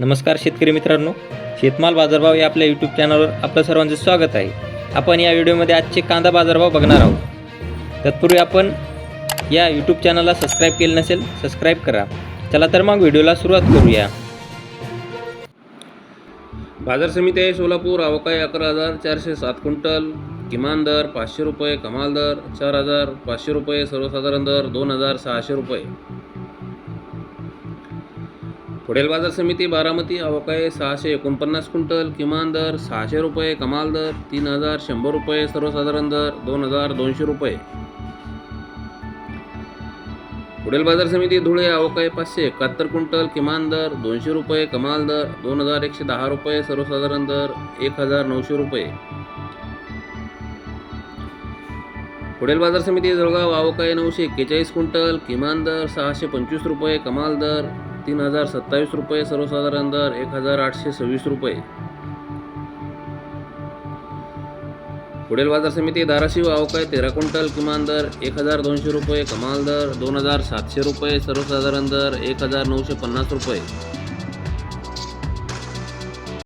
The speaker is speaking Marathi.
नमस्कार शेतकरी मित्रांनो शेतमाल बाजारभाव या आपल्या यूट्यूब चॅनलवर आपलं सर्वांचं स्वागत आहे. आपण या व्हिडिओमध्ये आजचे कांदा बाजारभाव बघणार आहोत. तत्पूर्वी आपण या यूट्यूब चॅनलला सबस्क्राईब केलं नसेल सबस्क्राईब करा. चला तर मग व्हिडिओला सुरुवात करूया. बाजार समिती आहे सोलापूर अवकाळी अकरा हजार चारशे सात क्विंटल किमान दर पाचशे रुपये कमाल दर चार हजार पाचशे रुपये सर्वसाधारण दर दोन हजार सहाशे रुपये. पुढील बाजार समिती बारामती अवकाळी सहाशे एकोणपन्नास क्विंटल किमान दर सहाशे रुपये कमाल दर तीन हजार शंभर रुपये सर्वसाधारण दर दोन हजार दोनशे रुपये. पुढील बाजार समिती धुळे अवकाळी पाचशे एकाहत्तर क्विंटल किमान दर दोनशे रुपये कमाल दर दोन हजार एकशे दहा रुपये सर्वसाधारण दर एक हजार नऊशे रुपये. पुढील बाजार समिती जळगाव अवकाळी नऊशे एक्केचाळीस क्विंटल किमान दर सहाशे पंचवीस रुपये कमाल दर तीन हजार सत्तावीस रुपये सर्वसाधारण दर एक हजार आठशे सव्वीस रुपये. पुढील बाजार समिती धाराशिव अवकाय तेरा क्विंटल किमान दर एक हजार दोनशे रुपये कमाल दर दोन हजार सातशे रुपये सर्वसाधारण दर एक हजार नऊशे पन्नास रुपये.